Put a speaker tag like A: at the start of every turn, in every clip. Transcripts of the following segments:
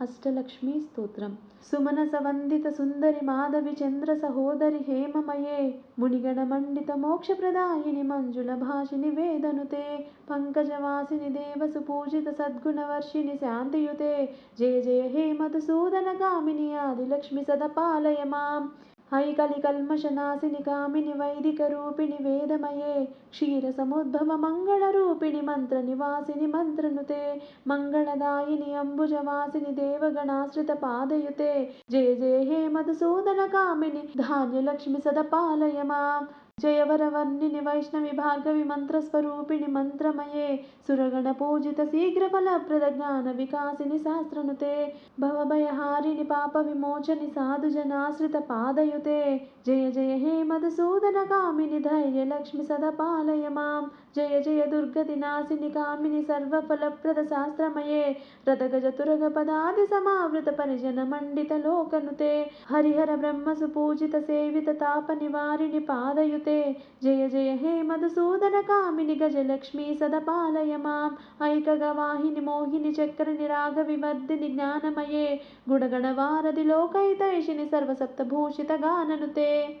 A: అష్టలక్ష్మీ స్తోత్రం. సుమన సవందిత సుందరి మాధవి చంద్ర సహోదరి హేమమయే మునిగణ మండిత మోక్షప్రదాయిని మంజుల భాషిని వేదనుతే పంకజవాసిని దేవసు పూజిత సద్గుణవర్షిని శాంతియుతే జయ జయ హే మధుసూదన కామిని ఆదిలక్ష్మి సదపాలయ మాం హైకలి కల్మషనాశిని కామిని వైదిక రూపిణి వేదమయే. క్షీర సముద్భవ మంగళ రూపిణి మంత్ర నివాసిని మంత్రనుతే. మంగళదాయిని అంబుజవాసిని దేవగణాశ్రిత పాదయుతే. జయ జయ హే మధుసూదన కామిని ధాన్యలక్ష్మి సదపాలయ మాం జయవరవర్ణిని వైష్ణవి భార్గవి మంత్రస్వరూపిణి మంత్రమయే సురగణ పూజిత శీఘ్ర ఫలప్రద జ్ఞాన వికాసిని శాస్త్రనుతే భవభయహారిణి పాప విమోచని సాధుజనాశ్రిత పాదయుతే. జయ జయ హే మధుసూదన కామిని ధైర్య లక్ష్మి సదపాలయ మాం. జయ జయ దుర్గతి నాశిని కామిని సర్వఫలప్రద శాస్త్రమయే. రథగజ తురగ పదాది సమావృత పరిజన మండిత లోకనుతే. హరిహర బ్రహ్మసు పూజిత సేవిత తాప నివారిణి పాదయుతే. जय जय हे मधुसूदन कामिनि गजलक्ष्मि सद पालय माम्। ऐकगवाहिनि मोहिनि चक्रनि राघवि मद्दिनि ज्ञानमये। गुणगणवारधि लोकैतैषिनि सर्वसप्तभूषितगाननुते।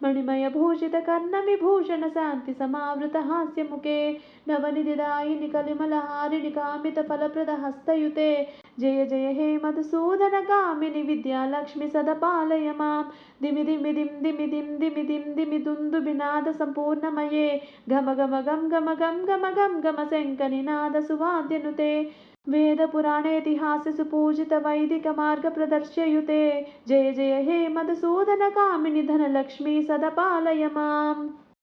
A: కుంకుమ దూసుర భూషిత వాసిత మాద్యనుతే కనకధరాస్తుతి వైభవ వందిత శంకర దేశిక మాన్యపదే జయ జయ హే మధుసూదన కామిని విజయలక్ష్మి సదపాలయ మాం ప్రణత శిరేశ్వరి భారత భార్గవి శోక వినాశిని రత్నమయే మణిమయ భూషిత కర్ణ విభూషణ वेदपुराणेतिहासु पूजितवैदिकमार्गप्रदर्शयुते जय जय हे मधुसूदनकामिनि धनलक्ष्मी सदपालय माम्।